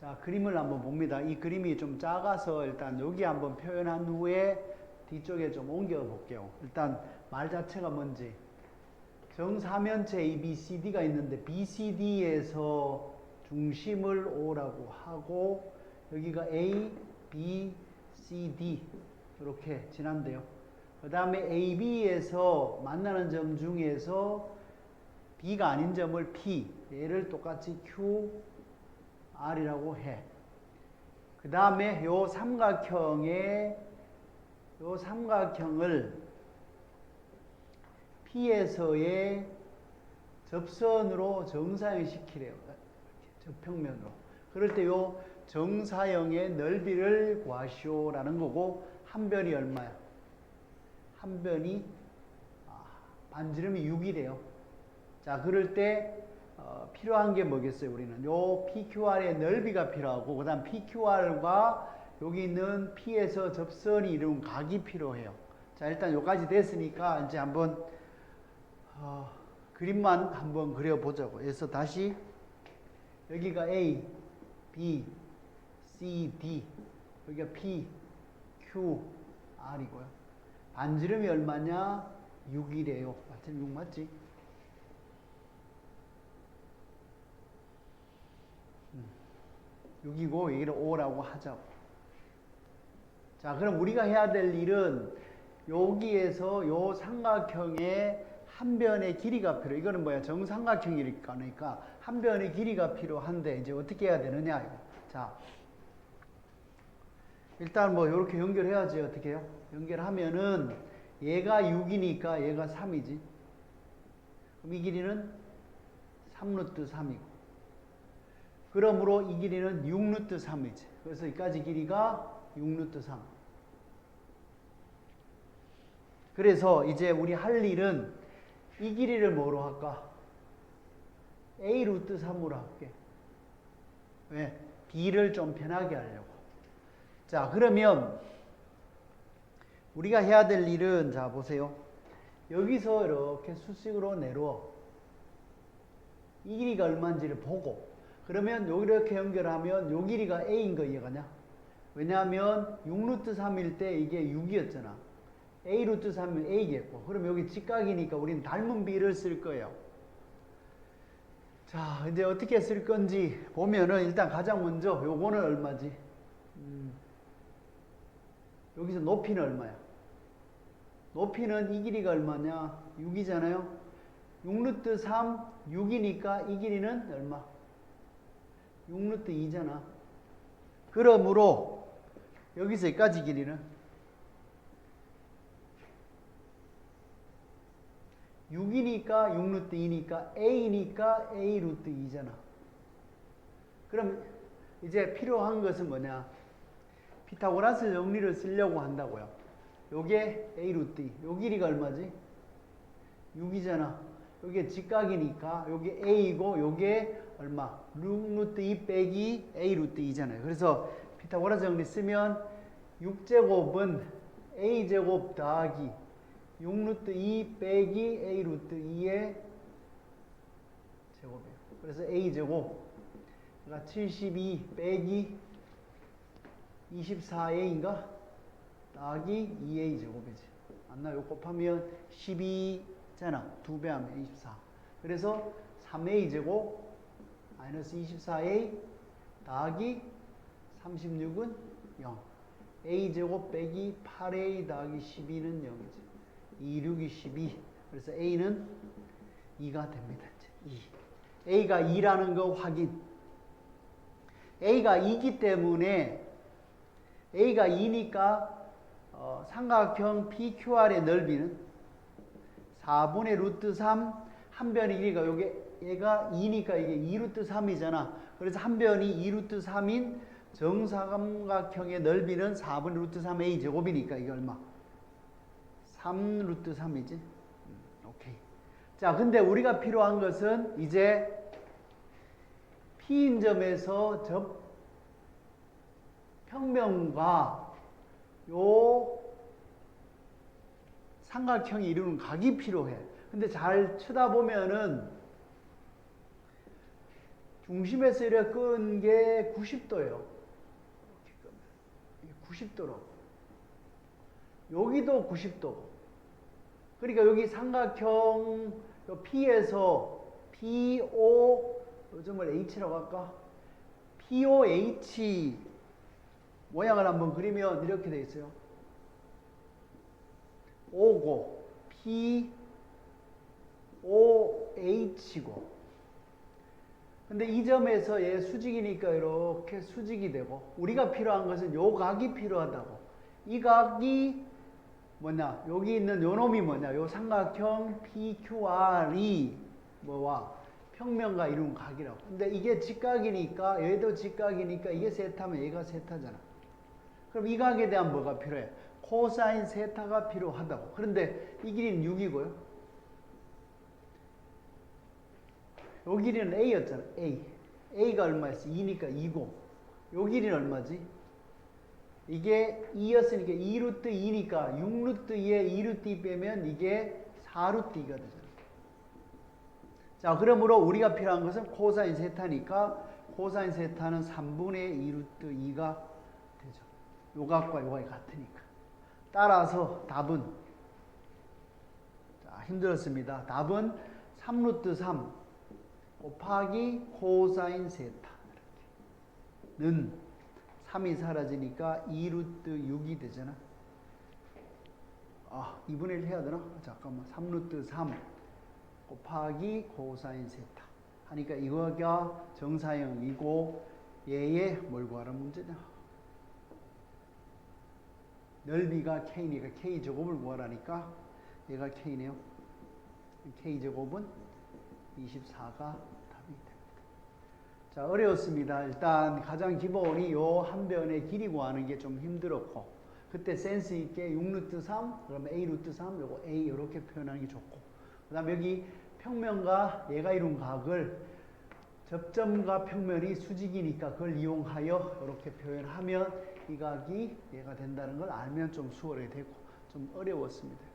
자, 그림을 한번 봅니다. 이 그림이 좀 작아서 일단 여기 한번 표현한 후에 뒤쪽에 좀 옮겨 볼게요. 일단 말 자체가 뭔지. 정사면체 ABCD가 있는데 BCD에서 중심을 O라고 하고 여기가 A, B, C, D 이렇게 지난데요. 그 다음에 AB에서 만나는 점 중에서 B가 아닌 점을 P, 얘를 똑같이 Q, R이라고 해. 그 다음에 요 삼각형의 요 삼각형을 P에서의 접선으로 정사형 시키래요. 접평면으로. 그럴 때 요 정사형의 넓이를 구하시오라는 거고 한 변이 얼마야? 한 변이 아, 반지름이 6이래요. 자, 그럴 때 어, 필요한 게 뭐겠어요? 우리는 요 PQR의 넓이가 필요하고 그다음 PQR과 여기 있는 P에서 접선이 이룬 각이 필요해요. 자, 일단 여기까지 됐으니까 이제 한번 어, 그림만 한번 그려보자고. 그래서 다시 여기가 A, B, C, D, 여기가 P, Q, R이고요. 반지름이 얼마냐? 6이래요. 맞지? 6 맞지? 6이고 여기를 5라고 하자고. 자, 그럼 우리가 해야 될 일은 여기에서 요 삼각형의 한 변의 길이가 필요. 이거는 뭐야? 정삼각형이니까 그러니까 한 변의 길이가 필요한데 이제 어떻게 해야 되느냐 이거. 자. 일단 뭐 이렇게 연결해야지 어떻게 해요? 연결하면은 얘가 6이니까 얘가 3이지. 그럼 이 길이는 3루트 3이고. 그러므로 이 길이는 6루트 3이지. 그래서 여기까지 길이가 6루트 3. 그래서 이제 우리 할 일은 이 길이를 뭐로 할까? A 루트 3으로 할게. 왜? B를 좀 편하게 하려고. 자, 그러면 우리가 해야 될 일은 자, 보세요. 여기서 이렇게 수식으로 내려. 이 길이가 얼마인지를 보고 그러면 이렇게 연결하면 요 길이가 A인 거 이해가냐? 왜냐하면 6루트 3일 때 이게 6이었잖아. A 루트 3은 A겠고. 그럼 여기 직각이니까 우리는 닮은 B를 쓸 거예요. 자, 이제 어떻게 쓸 건지 보면은 일단 가장 먼저 요거는 얼마지? 음, 여기서 높이는 얼마야? 높이는 이 길이가 얼마냐? 6이잖아요. 6루트 3, 6이니까 이 길이는 얼마? 6루트 2잖아. 그러므로 여기서 여기까지 길이는 6이니까 6루트 2니까 A니까 A 루트 2잖아. 그럼 이제 필요한 것은 뭐냐? 피타고라스 정리를 쓰려고 한다고요. 요게 A 루트 2. 요 길이가 얼마지? 6이잖아. 요게 직각이니까 요게 A이고 요게 얼마? 6루트 2 빼기 A 루트 2잖아요. 그래서 피타고라스 정리 쓰면 6제곱은 A제곱 더하기 6 루트 2 빼기 A 루트 2의 제곱이에요. 그래서 A 제곱. 그러니까 72 빼기 24A인가? 더하기 2A 제곱이지. 맞나? 요 곱하면 12잖아. 2배 하면 24. 그래서 3A 제곱 마이너스 24A 더하기 36은 0. A 제곱 빼기 8A 더하기 12는 0이지. 2, 6이 12. 그래서 A는 2가 됩니다. 이제 2. A가 2라는 거 확인. A가 2기 때문에 A가 2니까 어, 삼각형 PQR의 넓이는 4분의 루트 3, 한 변의 길이가 요게 얘가 2니까 이게 2루트 3이잖아. 그래서 한 변이 2루트 3인 정삼각형의 넓이는 4분의 루트 3A 제곱이니까 이게 얼마? 3 루트 3이지. 오케이. 자, 근데 우리가 필요한 것은 이제 P인 점에서 접 평면과 요 삼각형이 이루는 각이 필요해. 근데 잘 쳐다보면은 중심에서 이렇게 끈게 90도예요. 이게 90도로. 여기도 90도. 그러니까 여기 삼각형 요 P에서 PO 요즘을 H라고 할까? POH 모양을 한번 그리면 이렇게 돼 있어요. O고 P OH고. 근데 이 점에서 얘 수직이니까 이렇게 수직이 되고 우리가 필요한 것은 요 각이 필요하다고. 이 각이 뭐냐? 여기 있는 요 놈이 뭐냐? 요 삼각형 PQR이 뭐와? 평면과 이룬 각이라고. 근데 이게 직각이니까 얘도 직각이니까 이게 세타면 얘가 세타잖아. 그럼 이 각에 대한 뭐가 필요해 코사인 세타가 필요하다고 그런데 이 길이는 6이고요 요 길이는 A였잖아. A. A가 얼마였어? 2니까 2고. 요 길이는 얼마지? 이게 2였으니까 2루트 2니까 6루트 2에 2루트 2 빼면 이게 4루트 2가 되잖아. 자, 그러므로 우리가 필요한 것은 코사인 세타니까 코사인 세타는 3분의 2루트 2가 되죠. 요 각과 요 각이 같으니까. 따라서 답은 자, 힘들었습니다. 답은 3루트 3 곱하기 코사인 세타 는 3이 사라지니까 2루트 6이 되잖아. 아, 2분의 1 해야 되나? 아, 잠깐만. 3루트 3 곱하기 코사인 세타. 하니까 이거가 정사형이고 얘의 뭘 구하라는 문제냐? 넓이가 K니까 K제곱을 구하라니까 얘가 K네요. K제곱은 24가 답이 됩니다. 자, 어려웠습니다. 일단 가장 기본이 요 한 변의 길이 구하는 게 좀 힘들었고, 그때 센스 있게 6 루트 3, 그러면 A 루트 3, 요거 A 이렇게 표현하는 게 좋고, 그 다음 여기 평면과 얘가 이룬 각을 접점과 평면이 수직이니까 그걸 이용하여 이렇게 표현하면 이 각이 얘가 된다는 걸 알면 좀 수월하게 되고 좀 어려웠습니다.